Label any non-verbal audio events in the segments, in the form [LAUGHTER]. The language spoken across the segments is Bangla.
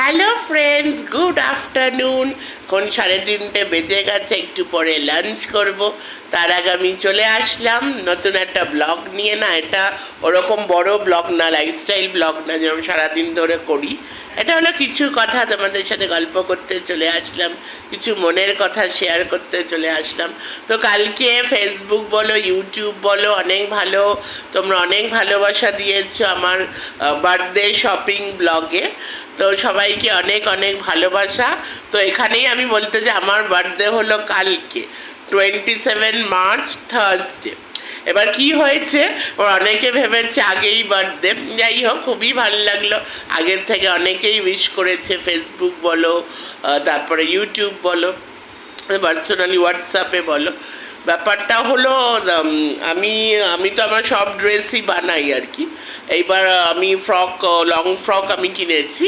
হ্যালো ফ্রেন্ডস গুড আফটারনুন কোন সাড়ে তিনটে বেজে গেছে, একটু পরে লাঞ্চ করব। তার আগে আমি চলে আসলাম। নতুন একটা ব্লগ নিয়ে না, এটা ওরকম বড় ব্লগ না লাইফস্টাইল ব্লগ না, যেরকম সারাদিন ধরে করি। এটা হলো কিছু কথা তোমাদের সাথে গল্প করতে চলে আসলাম, কিছু মনের কথা শেয়ার করতে চলে আসলাম। তো কালকে ফেসবুক বলো ইউটিউব বলো, অনেক ভালো, তোমরা অনেক ভালোবাসা দিয়েছ আমার বার্থডে শপিং ব্লগে তো সবাইকে অনেক অনেক ভালোবাসা। তো এখানেই আমি বলতে যে আমার বার্থডে হলো কালকে টোয়েন্টি সেভেন মার্চ থার্সডে এবার কি হয়েছে? ওর অনেকে ভেবেছে আগেই বার্থডে যাই হোক, খুবই ভালো লাগল। আগের থেকে অনেকেই উইশ করেছে ফেসবুক বলো তারপরে ইউটিউব বলো পার্সোনালি হোয়াটসঅ্যাপে বলো। ব্যাপারটা হলো আমি আমি তো আমার সব ড্রেসই বানাই আর কি। এইবার আমি ফ্রক লং ফ্রক আমি কিনেছি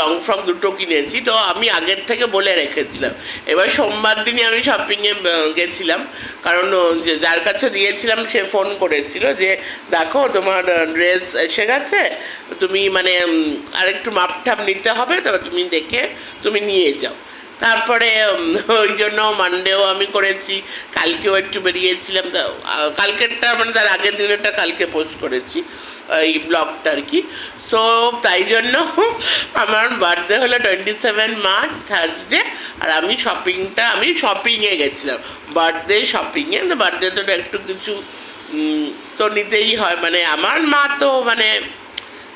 লং ফ্রক দুটো কিনেছি। তো আমি আগের থেকে বলে রেখেছিলাম। এবার সোমবার দিনই আমি শপিংয়ে গেছিলাম। কারণ যে যার কাছে দিয়েছিলাম, সে ফোন করেছিল যে, দেখো, তোমার ড্রেস এসে গেছে। তুমি মানে আরেকটু মাপঠাপ নিতে হবে তবে তুমি দেখে, তুমি নিয়ে যাও। তারপরে ওই জন্য মানডেও আমি করেছি। কালকেও একটু বেরিয়েছিলাম। কালকেরটা মানে তার আগের দিনেরটা কালকে পোস্ট করেছি, এই ব্লগটা আর কি। সো তাই জন্য আমার বার্থডে হলো টোয়েন্টি সেভেন মার্চ থার্সডে আর আমি শপিংটা আমি শপিংয়ে গেছিলাম। বার্থডে শপিংয়ে বার্থডে তো একটু কিছু তো নিতেই হয়। মানে আমার মা তো মানে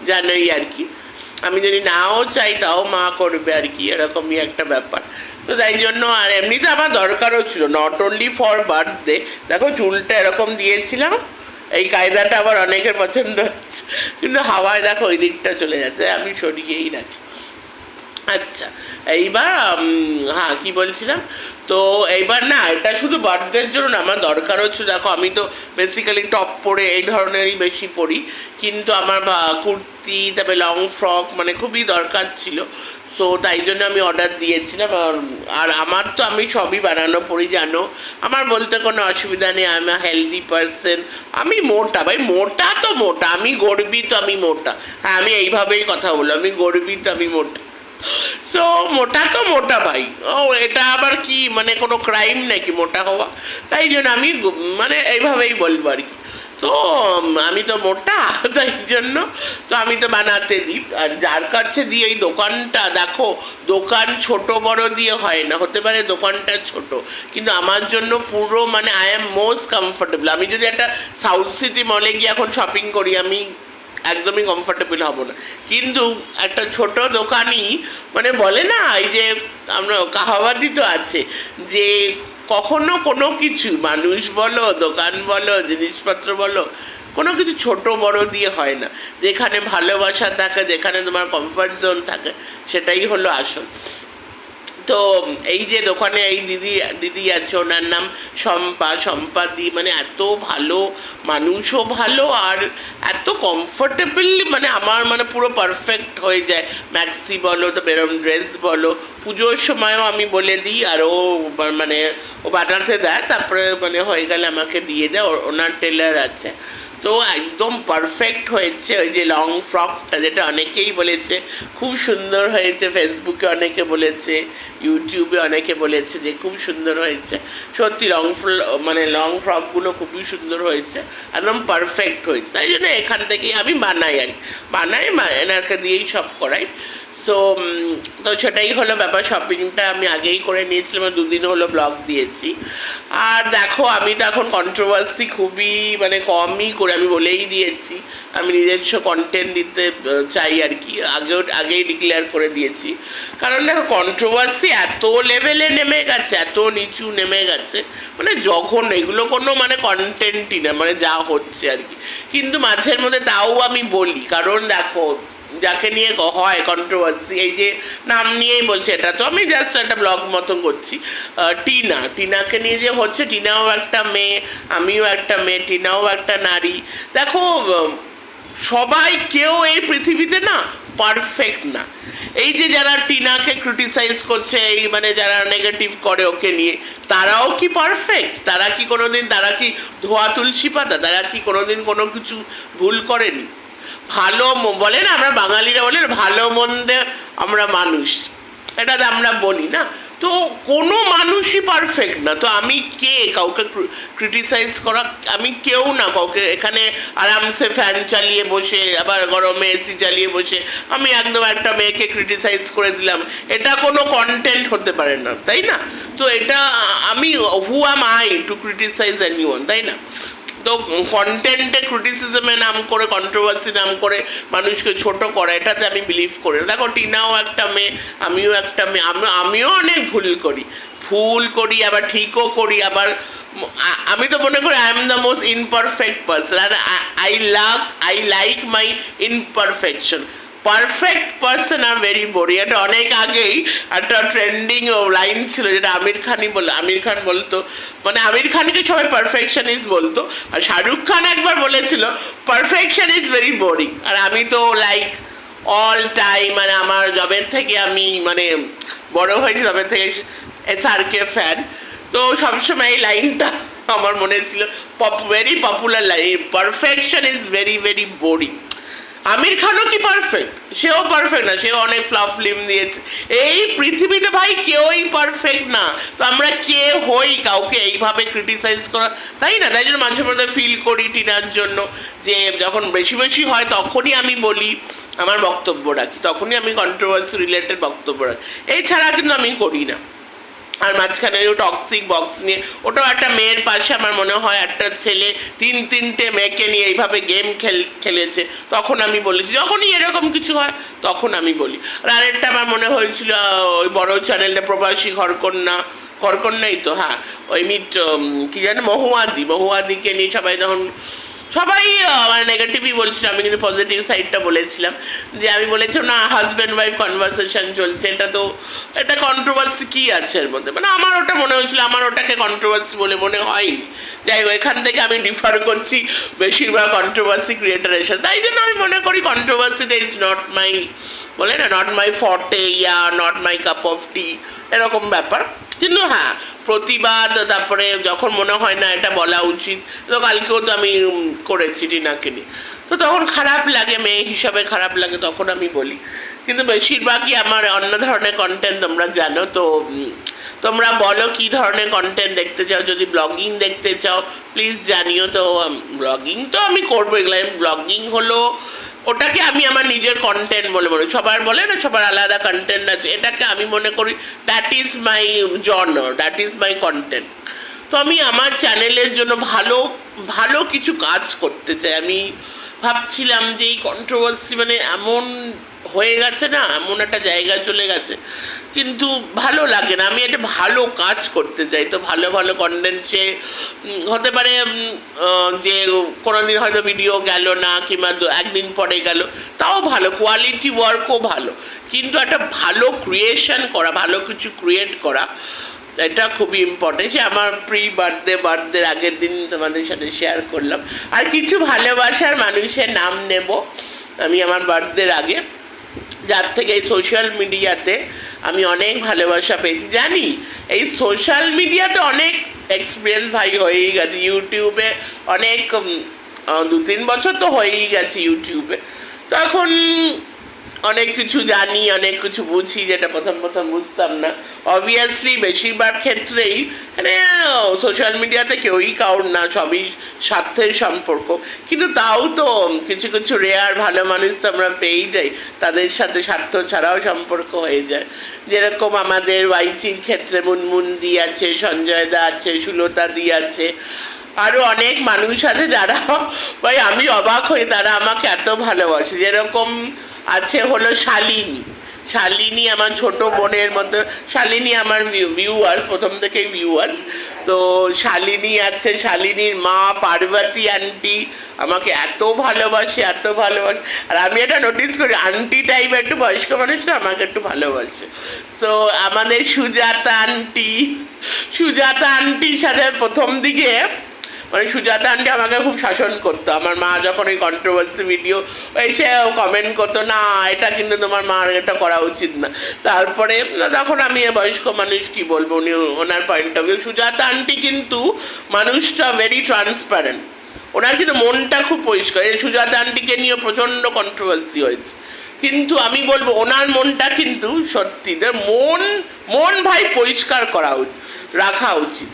জানোই আর কি। আমি যদি নাও চাই, তাও মা করবে আর কি, এরকমই একটা ব্যাপার। তো তাই জন্য, আর এমনিতে আমার দরকারও ছিল নট অনলি ফর বার্থডে দেখো, চুলটা এরকম দিয়েছিলাম, এই কায়দাটা আবার অনেকের পছন্দ হচ্ছে। কিন্তু হাওয়ায় দেখো, ওই দিকটা চলে যাচ্ছে আমি সরিয়েই রাখি। আচ্ছা এইবার হ্যাঁ কি বলছিলাম? তো এইবার না, এটা শুধু বার্থডের জন্য না, আমার দরকার হচ্ছে, দেখো, আমি তো বেসিক্যালি টপ পরে এই ধরনেরই বেশি পরি। কিন্তু আমার কুর্তি, তারপরে লং ফ্রক মানে খুবই দরকার ছিল। সো তাই জন্য আমি অর্ডার দিয়েছিলাম। আর আমার তো আমি সবই বানানো পড়ি জানো? আমার বলতে কোনো অসুবিধা নেই আমি হেলদি পারসন আমি মোটা, ভাই, মোটা তো মোটা। আমি গর্বিত আমি মোটা। হ্যাঁ আমি এইভাবেই কথা বলব আমি গর্বিত আমি মোটা। সো মোটা তো মোটা ভাই। ও, এটা আবার কি? মানে কোনো ক্রাইম নাকি মোটা হওয়া? তাই জন্য আমি মানে এইভাবেই বলব আর কি। তো আমি তো মোটা, [LAUGHS] তাই জন্য তো আমি তো বানাতে দিই। আর যার কাছে দিই এই দোকানটা, দেখো, দোকান ছোট বড় দিয়ে হয় না, হতে পারে দোকানটা ছোট। কিন্তু আমার জন্য পুরো মানে আই এম মোস্ট কমফোর্টেবল আমি যদি একটা সাউথ সিটি মলে গিয়ে এখন শপিং করি, আমি একদমই কমফোর্টেবল হব না। কিন্তু একটা ছোট দোকানই মানে বলে না, এই যে আমরা কাহাবাদি তো আছে, যে কখনো কোনো কিছু, মানুষ বলো, দোকান বলো, জিনিসপত্র বলো, কোনো কিছু ছোট বড় দিয়ে হয় না। যেখানে ভালোবাসা থাকে, যেখানে তোমার কমফর্ট জোন থাকে, সেটাই হলো আসল। তো এই যে দোকানে এই দিদি দিদি আছে, ওনার নাম শম্পা শম্পা দি মানে এত ভালো মানুষও ভালো আর এত কমফোর্টেবলি মানে আমার মানে পুরো পারফেক্ট হয়ে যায়। ম্যাক্সি বলো, তো বেরম ড্রেস বলো। পুজোর সময়ও আমি বলে দিই, আর ও মানে ও বানাতে দেয়, তারপরে মানে হয়ে গেলে আমাকে দিয়ে দেয় ওনার টেলার আছে। তো একদম পারফেক্ট হয়েছে ওই যে লং ফ্রকটা যেটা অনেকেই বলেছে। খুব সুন্দর হয়েছে ফেসবুকে অনেকে বলেছে ইউটিউবে অনেকে বলেছে যে খুব সুন্দর হয়েছে। সত্যি লং মানে লং ফ্রকগুলো খুবই সুন্দর হয়েছে, একদম পারফেক্ট হয়েছে। তাই জন্য এখান থেকেই আমি বানাই আর বানাই এনাকে দিয়েই সব করাই। সো তো সেটাই হলো ব্যাপার শপিংটা আমি আগেই করে নিয়েছিলাম আর দুদিন হলো ব্লগ দিয়েছি। আর দেখো, আমি তো এখন কন্ট্রোভার্সি খুবই মানে কমই করে, আমি বলেই দিয়েছি। আমি নিজস্ব কন্টেন্ট দিতে চাই আর কি। আগেও, আগেই ডিক্লেয়ার করে দিয়েছি। কারণ দেখো কন্ট্রোভার্সি এত লেভেলে নেমে গেছে, এত নিচু নেমে গেছে। মানে যখন এগুলো কোনো মানে কন্টেন্টই না মানে যা হচ্ছে আর কি। কিন্তু মাঝের মধ্যে তাও আমি বলি, কারণ দেখো যাকে নিয়ে হয় কন্ট্রোভার্সি এই যে নাম নিয়েই বলছে এটা। তো আমি জাস্ট একটা ব্লগ মতন করছি। টিনা, টিনাকে নিয়ে যে হচ্ছে, টিনাও একটা মেয়ে, আমিও একটা মেয়ে, টিনাও একটা নারী। দেখো সবাই কেউ এই পৃথিবীতে না পারফেক্ট না। এই যে যারা টিনাকে ক্রিটিসাইজ করছে, এই মানে যারা নেগেটিভ করে ওকে নিয়ে, তারাও কি পারফেক্ট তারা কি কোনোদিন, তারা কি ধোয়া তুলসী পাতা? তারা কি কোনোদিন কোনো কিছু ভুল করেনি? ভালো বলে না আমরা বাঙালিরা বলে ভালো মন্দে আমরা মানুষ। এটা আমরা বলি না। তো কোনো মানুষই পারফেক্ট না। তো আমি কে? কাউকে ক্রিটিসাইজ করা আমি কেউ না কাউকে। এখানে আরামসে ফ্যান চালিয়ে বসে, আবার গরমে এসি চালিয়ে বসে আমি একদম একটা মেয়েকে ক্রিটিসাইজ করে দিলাম। এটা কোনো কন্টেন্ট হতে পারে না, তাই না? তো এটা আমি who am I to criticise any তাই না? তো কন্টেন্টে ক্রিটিসিজমে নাম করে কন্ট্রোভার্সি নাম করে মানুষকে ছোট করে, এটাতে আমি বিলিভ করি দেখো, টিনাও একটা মেয়ে, আমিও একটা মেয়ে, আমি, আমিও অনেক ভুল করি। ভুল করি, আবার ঠিকও করি, আবার আমি তো মনে করি I am the most imperfect person R I love I like my imperfection perfect person R very boring এটা অনেক আগেই একটা ট্রেন্ডিং লাইন ছিল যেটা আমির খানই বলে আমির খান বলতো মানে আমির খানকে সবাই পারফেকশনিস্ট বলতো, আর শাহরুখ খান একবার বলেছিল পারফেকশন ইজ ভেরি বোরিং আর আমি তো লাইক অল টাইম মানে আমার জবের থেকে আমি মানে বড় হয়েছি জবের থেকে এস আর কে ফ্যান তো সবসময় এই লাইনটা আমার মনে ছিল pop very popular line perfection is very very boring Aamir খানও কি পারফেক্ট সেও পারফেক্ট না, সেও অনেক ফ্লাফ ফিল্ম দিয়েছে। এই পৃথিবীতে ভাই কেউই পারফেক্ট না। তো আমরা কে হই? কাউকে এইভাবে ক্রিটিসাইজ করা তাই না? তাই জন্য মাঝে মধ্যে ফিল করি টিনার জন্য। যে যখন বেশি বেশি হয়, তখনই আমি বলি, আমার বক্তব্য রাখি। তখনই আমি কন্ট্রোভার্সি রিলেটেড বক্তব্য রাখি। এছাড়া কিন্তু আমি করি না। আর মাঝখানে ওই টক্সিক বক্স নিয়ে। ওটাও একটা মেয়ের পাশে আমার মনে হয় একটা ছেলে তিন তিনটে মেয়েকে নিয়ে এইভাবে গেম খেল খেলেছে। তখন আমি বলেছি, যখনই এরকম কিছু হয়, তখন আমি বলি। আর আরেকটা আমার মনে হয়েছিল, ওই বড় চ্যানেলে প্রবাসী ঘরকন্যা ঘরকন্যাই তো হ্যাঁ। ওই মিট কী জানো মহুয়াদি। মহুয়াদিকে নিয়ে সবাই তখন সবাই আহ, মানে নেগেটিভই বলছিল। আমি কিন্তু পজিটিভ সাইডটা বলেছিলাম। যে আমি বলেছিলাম না হাজব্যান্ড ওয়াইফ কনভারসেশন চলছে। এটা তো এটা কন্ট্রোভার্সি কি আছে এর মধ্যে? মানে আমার ওটা মনে হয়েছিল আমার ওটাকে কন্ট্রোভার্সি বলে মনে হয়নি। যাই হোক এখান থেকে আমি ডিফার করছি। বেশিরভাগ কন্ট্রোভার্সি ক্রিয়েটারের সাথে। তাই জন্য আমি মনে করি কন্ট্রোভার্সিটা ইজ নট মাই বলে না not my forte yeah not my cup of tea এরকম ব্যাপার। কিন্তু হ্যাঁ প্রতিবাদ, তারপরে যখন মনে হয় না এটা বলা উচিত, তো কালকেও তো আমি করেছি টিনাকে নিয়ে। তো তখন খারাপ লাগে, মেয়ে হিসাবে খারাপ লাগে তখন আমি বলি। কিন্তু বেশিরভাগই আমার অন্য ধরনের কন্টেন্ট তোমরা জানো, তো তোমরা বলো কি ধরনের কন্টেন্ট দেখতে চাও, যদি ব্লগিং দেখতে চাও প্লিজ জানিও। তো ব্লগিং তো আমি করব এগুলো ব্লগিং হলো, ওটাকে আমি আমার নিজের কন্টেন্ট বলে মনে। সবার বলে না, সবার আলাদা কন্টেন্ট আছে, এটাকে আমি মনে করি that is my zone that is my content তো আমি আমার চ্যানেলের জন্য ভালো ভালো কিছু কাজ করতে চাই। আমি ভাবছিলাম যে এই কন্ট্রোভার্সি মানে এমন হয়ে গেছে না, এমন একটা জায়গায় চলে গেছে। কিন্তু ভালো লাগে না। আমি একটা ভালো কাজ করতে চাই। তো ভালো ভালো কন্টেন্ট হতে পারে যে কোনোদিন হয়তো ভিডিও গেল না কিংবা একদিন পরে গেল, তাও ভালো। কোয়ালিটি ওয়ার্কও ভালো। কিন্তু একটা ভালো ক্রিয়েশন করা, ভালো কিছু ক্রিয়েট করা এটা খুবই ইম্পর্টেন্ট সে আমার প্রি বার্থডে বার্থডের আগের দিন তোমাদের সাথে শেয়ার করলাম। আর কিছু ভালোবাসার মানুষের নাম নেব আমি আমার বার্থডের আগে। যার থেকে এই সোশ্যাল মিডিয়াতে আমি অনেক ভালোবাসা পেয়েছি। জানি, এই সোশ্যাল মিডিয়াতে অনেক এক্সপিরিয়েন্স ভাই হয়েই গেছে। ইউটিউবে অনেক দু তিন বছর তো হয়েই গেছে ইউটিউবে তো এখন অনেক কিছু জানি, অনেক কিছু বুঝি, যেটা প্রথম প্রথম বুঝতাম না। অবভিয়াসলি বেশিরভাগ ক্ষেত্রেই মানে সোশ্যাল মিডিয়াতে কেউই কাউর না, সবই স্বার্থের সম্পর্ক। কিন্তু তাও তো কিছু কিছু রেয়ার ভালো মানুষ তো আমরা পেয়েই যাই, তাদের সাথে স্বার্থ ছাড়াও সম্পর্ক হয়ে যায়। যেরকম আমাদের ওয়াইচির ক্ষেত্রে মুনমুন দি আছে, সঞ্জয় দা আছে, সুলতা দি আছে আরও অনেক মানুষ আছে যারা, ভাই, আমি অবাক হই, তারা আমাকে এত ভালোবাসে। যেরকম আছে হলো শালিনী। শালিনী আমার ছোট বোনের মতো, শালিনী আমার ভিউয়ার্স প্রথম থেকেই ভিউয়ার্স তো শালিনী আছে, শালিনীর মা, পার্বতী আন্টি আমাকে এত ভালোবাসে এত ভালোবাসে। আর আমি এটা নোটিস করি আন্টি টাইপ একটু বয়স্ক মানুষরা আমাকে একটু ভালোবাসে। তো আমাদের সুজাতা আন্টি সুজাতা আন্টির সাথে প্রথম দিকে মানে সুজাতা আন্টি আমাকে খুব শাসন করতো। আমার মা যখন ওই কন্ট্রোভার্সি ভিডিও এসে কমেন্ট করতো, না, এটা কিন্তু তোমার মার এটা করা উচিত না। তারপরে তখন আমি বয়স্ক মানুষ কি বলব, উনি ওনার point of view Sujata aunty কিন্তু মানুষটা ভেরি ট্রান্সপারেন্ট ওনার কিন্তু মনটা খুব পরিষ্কার। এই সুজাতা আন্টিকে নিয়ে প্রচণ্ড কন্ট্রোভার্সি হয়েছে। কিন্তু আমি বলব, ওনার মনটা কিন্তু সত্যি মন মন ভাই পরিষ্কার করা উচিত, রাখা উচিত।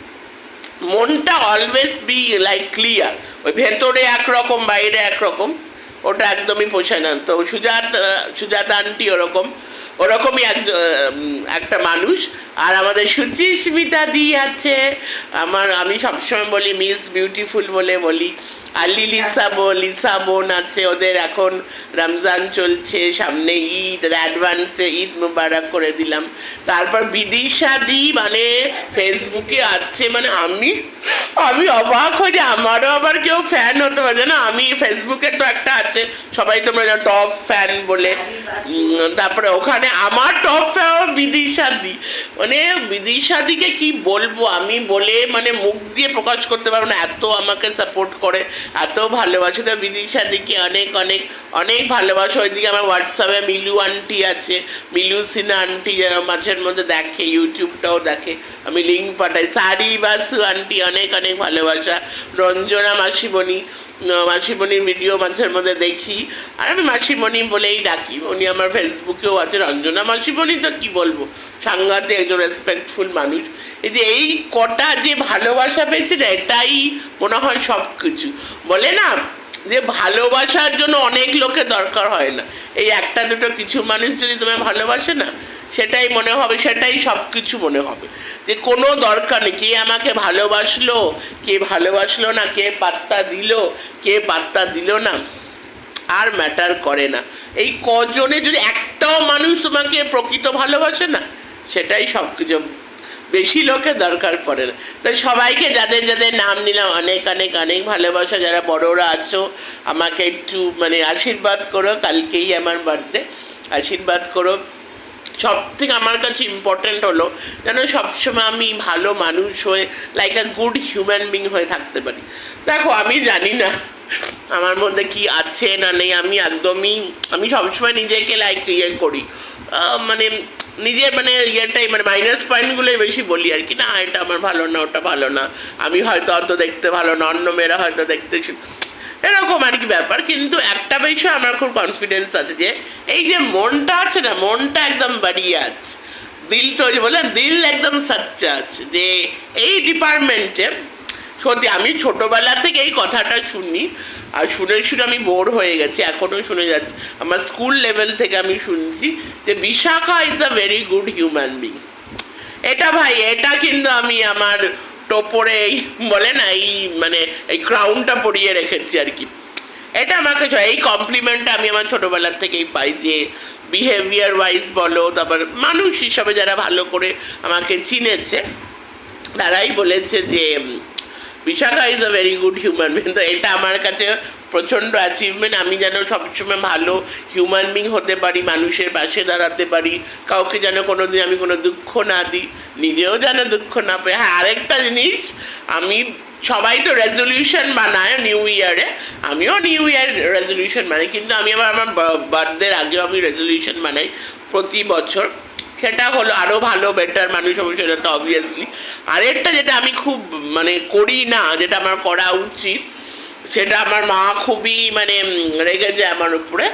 মনটা অলওয়েজ বি লাইক ক্লিয়ার ওই ভেতরে একরকম, বাইরে একরকম, ওটা একদমই পোষায় না। তো সুজাত, সুজাতা আন্টি ওরকম। ওরকমই এক একটা মানুষ। আর আমাদের সুচিস্মিতা দি আছে। আমার, আমি সবসময় বলি মিস বিউটিফুল বলে বলি। আর লিলিসা লিসা বোন আছে। ওদের এখন রমজান চলছে, সামনে ঈদ অ্যাডভান্সে ঈদ মুবারক করে দিলাম। তারপর বিদিশা দি মানে ফেসবুকে আছে মানে আমি আমি অবাক হয়ে যে আমারও আবার কেউ ফ্যান হতে পারে। না আমি ফেসবুকে তো একটা আছে, সবাই তোমরা টপ ফ্যান বলে। তারপরে ওখানে আমার টপ ফ্যান বিদিশা দি মানে বিদিশা দিকে কি বলব? আমি বলে মানে মুখ দিয়ে প্রকাশ করতে পারব না। এত আমাকে সাপোর্ট করে, এত ভালোবাসে। তো বিদিশা দিকে অনেক অনেক অনেক ভালোবাসা। ওইদিকে আমার হোয়াটসঅ্যাপে মিলু আন্টি আছে। মিলু সিনহা আন্টি যারা মাঝের মধ্যে দেখে ইউটিউবটাও দেখে। আমি লিঙ্ক পাঠাই। সারি বাসু আন্টি অনেক অনেক ভালোবাসা। রঞ্জনা মাসিমণি মাসিমণির ভিডিও মাঝের মধ্যে দেখি। আর আমি মাসিমণি বলেই ডাকি। উনি আমার ফেসবুকেও আছে রঞ্জনা মাসিমণি তো কি বলব? সাংঘাতে একজন রেসপেক্টফুল মানুষ। এই যে এই কটা যে ভালোবাসা পেয়েছে না, এটাই মনে হয় সব কিছু বলে না যে ভালোবাসার জন্য অনেক লোকের দরকার হয় না। এই একটা দুটো কিছু মানুষ যদি তোমায় ভালোবাসে না, সেটাই মনে হবে, সেটাই সব কিছু মনে হবে। যে কোনো দরকার নেই। কে আমাকে ভালোবাসলো, কে ভালোবাসলো না, কে পাত্তা দিল, কে পাত্তা দিল না। আর ম্যাটার করে না। এই কজনে যদি একটাও মানুষ তোমাকে প্রকৃত ভালোবাসে না, সেটাই সব কিছু বেশি লোকের দরকার পড়ে না। তাই সবাইকে যাদের যাদের নাম নিলাম, অনেক অনেক অনেক ভালোবাসা। যারা বড়রা আছো, আমাকে একটু মানে আশীর্বাদ করো, কালকেই আমার বার্থডে আশীর্বাদ করো। সব থেকে আমার কাছে ইম্পর্ট্যান্ট হলো যেন সবসময় আমি ভালো মানুষ হয়ে like a good human being হয়ে থাকতে পারি। দেখো, আমি জানি না। আমার মধ্যে কি আছে না নেই, আমি একদমই, আমি সবসময় নিজেকে লাইক ইয়ে করি। মানে নিজের মানে ইয়েটাই মানে মাইনাস পয়েন্টগুলোই বেশি বলি আর কি। না, এটা আমার ভালো না, ওটা ভালো না। আমি হয়তো অত দেখতে ভালো না, অন্য মেয়েরা হয়তো দেখতে এরকম আর কি ব্যাপার। কিন্তু একটা বিষয় আমার খুব কনফিডেন্স আছে যে, এই যে মনটা আছে না, মনটা একদম বাড়িয়ে আছে। দিল তো ওই যে বলে দিল একদম সাচ্চা আছে যে, এই ডিপার্টমেন্টে সত্যি, আমি ছোটবেলা থেকে এই কথাটা শুনি। আর শুনে শুনে আমি বোর হয়ে গেছি এখনও শুনে যাচ্ছি। আমার স্কুল লেভেল থেকে আমি শুনছি যে Bishakha is a very good human being এটা ভাই, এটা কিন্তু আমি আমার টোপরে এই বলে না, এই মানে এই ক্রাউনটা পরিয়ে রেখেছি আর কি। এটা আমাকে এই কমপ্লিমেন্টটা আমি আমার ছোটোবেলার থেকেই পাই যে বিহেভিয়ার ওয়াইজ বলো, তারপর মানুষ হিসাবে যারা ভালো করে আমাকে চিনেছে, তারাই বলেছে যে Bishakha is a very good human being তো এটা আমার কাছে প্রচণ্ড অ্যাচিভমেন্ট আমি যেন সবসময় ভালো হিউম্যান বিং হতে পারি, মানুষের পাশে দাঁড়াতে পারি, কাউকে যেন কোনো দিন আমি কোনো দুঃখ না দিই, নিজেও যেন দুঃখ না পাই। হ্যাঁ আরেকটা জিনিস, আমি সবাই তো রেজলিউশন বানায় নিউ ইয়ারে আমিও নিউ ইয়ার রেজলিউশন বানাই, কিন্তু আমি আবার আমার বার্থডের আগেও আমি রেজলিউশন বানাই প্রতি বছর। সেটা হলো আরও ভালো বেটার মানুষ হবে সেটা তো অবভিয়াসলি আরেকটা যেটা আমি খুব মানে করি না, যেটা আমার করা উচিত, সেটা আমার মা খুবই মানে রেগে যায় আমার উপরে।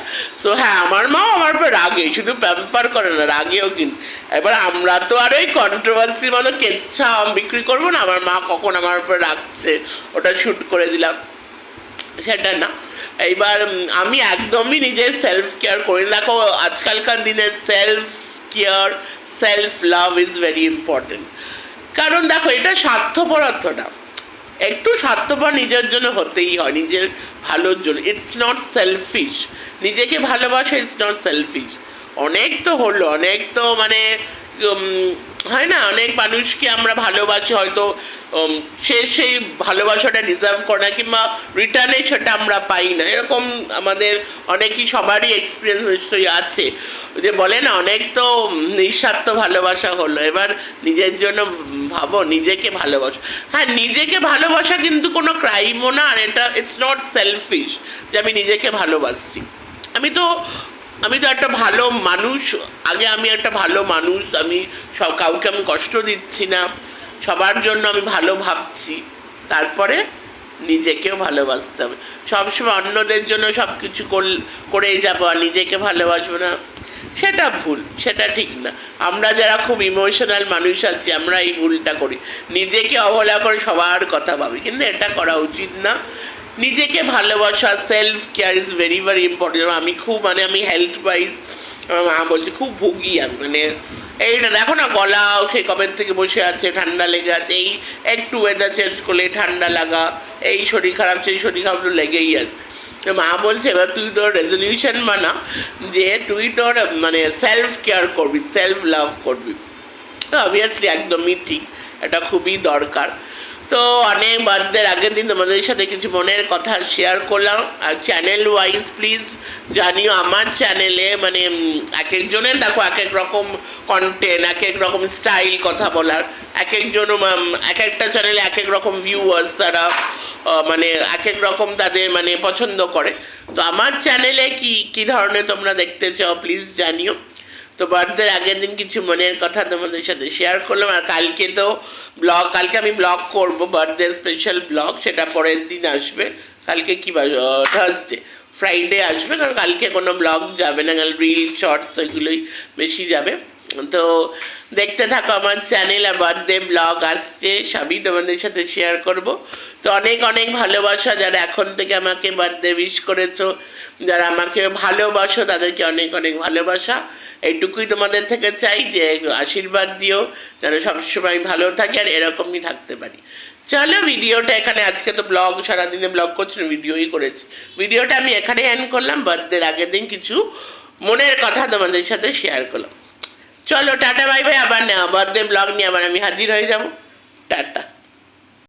তো হ্যাঁ আমার মাও আমার উপরে রাগে, শুধু প্যাম্পার করে না, রাগেও কিন্তু। এবার আমরা তো আর ওই কন্ট্রোভার্সির মতো কেচ্ছা বিক্রি করব না, আমার মা কখন আমার উপরে রাখছে ওটা শ্যুট করে দিলাম। সেটা না। এইবার আমি একদমই নিজের সেলফ কেয়ার করি। দেখো, আজকালকার দিনে self care self love is very important কারণ দেখো, এটা স্বার্থপর অর্থটা একটু স্বার্থপর নিজের জন্য হতেই হয়, নিজের ভালোর জন্য। ইটস নট সেলফিশ নিজেকে ভালোবাসা ইটস নট সেলফিশ অনেক তো হলো, অনেক তো মানে হয় না? অনেক মানুষকে আমরা ভালোবাসি, হয়তো সে সেই ভালোবাসাটা ডিজার্ভ করে না, কিংবা রিটার্নে সেটা আমরা পাই না। এরকম আমাদের অনেকই, সবারই এক্সপিরিয়েন্স নিশ্চয়ই আছে। যে বলে না, অনেক তো নিঃস্বার্থ ভালোবাসা হলো। এবার নিজের জন্য ভাবো, নিজেকে ভালোবাসো। হ্যাঁ নিজেকে ভালোবাসা কিন্তু কোনো ক্রাইমও না, আর এটা ইটস নট সেলফিশ যে আমি নিজেকে ভালোবাসছি। আমি তো আমি তো একটা ভালো মানুষ, আগে আমি একটা ভালো মানুষ, আমি সব কাউকে আমি কষ্ট দিচ্ছি না, সবার জন্য আমি ভালো ভাবছি, তারপরে নিজেকেও ভালোবাসতে হবে। সবসময় অন্যদের জন্য সব কিছু করেই যাব আর নিজেকে ভালোবাসবো না, সেটা ভুল, সেটা ঠিক না। আমরা যারা খুব ইমোশনাল মানুষ আছি, আমরা এই ভুলটা করি। নিজেকে অবহেলা করে সবার কথা ভাবি, কিন্তু এটা করা উচিত না। নিজেকে ভালোবাসা self care is very very important আমি খুব মানে আমি হেলথ ওয়াইজ আমার মা বলছে, খুব ভুগি আমি মানে এইটা দেখো না গলা সেই কবের থেকে বসে আছে, ঠান্ডা লেগে আছে, এই একটু ওয়েদার চেঞ্জ করলে ঠান্ডা লাগা, এই শরীর খারাপ, সেই শরীর খারাপ তো লেগেই আছে। তো মা বলছে, এবার তুই তোর রেজলিউশন বানা, যে তুই তোর মানে সেলফ কেয়ার করবি সেলফ লাভ করবি। অবভিয়াসলি একদমই ঠিক, এটা খুবই দরকার। তো অনেক বার্থডের আগের দিন তোমাদের সাথে কিছু মনের কথা শেয়ার করলাম। আর চ্যানেল ওয়াইজ প্লিজ জানিও আমার চ্যানেলে মানে এক একজনের দেখো এক এক রকম কন্টেন্ট এক এক রকম স্টাইল কথা বলার। এক একজন এক একটা চ্যানেলে এক এক রকম ভিউয়ার্স তারা মানে এক এক রকম তাদের মানে পছন্দ করে। তো আমার চ্যানেলে কি কি ধরনের তোমরা দেখতে চাও প্লিজ জানিও। তো বার্থডের আগের দিন কিছু মনের কথা তোমাদের সাথে শেয়ার করলাম, আর কালকে তো ব্লগ কালকে আমি ব্লগ করব বার্থডে স্পেশাল ব্লগ সেটা পরের দিন আসবে। কালকে কি থার্সডে ফ্রাইডে আসবে, কারণ কালকে কোনো ব্লগ যাবে না, কারণ রিল শর্টস ওইগুলোই বেশি যাবে। তো দেখতে থাকো, আমার চ্যানেল আর বার্থডে ব্লগ আসছে, সবই তোমাদের সাথে শেয়ার করব। তো অনেক অনেক ভালোবাসা যারা এখন থেকে আমাকে বার্থডে উইশ করেছ, যারা আমাকে ভালোবাসো, তাদেরকে অনেক অনেক ভালোবাসা। এইটুকুই তোমাদের থেকে চাই যে আশীর্বাদ দিও, যেন সবসময় ভালো থাকে আর এরকমই থাকতে পারি। চলো, ভিডিওটা এখানে, আজকে তো ব্লগ সারাদিনে ব্লগ করছি ভিডিওই করেছি। ভিডিওটা আমি এখানে এন্ড করলাম বার্থডের আগের দিন কিছু মনের কথা তোমাদের সাথে শেয়ার করলাম। চলো, টাটা, বাই ভাই আবার নেওয়া বার্থডে ব্লগ নিয়ে আবার আমি হাজির হয়ে যাব। টাটা।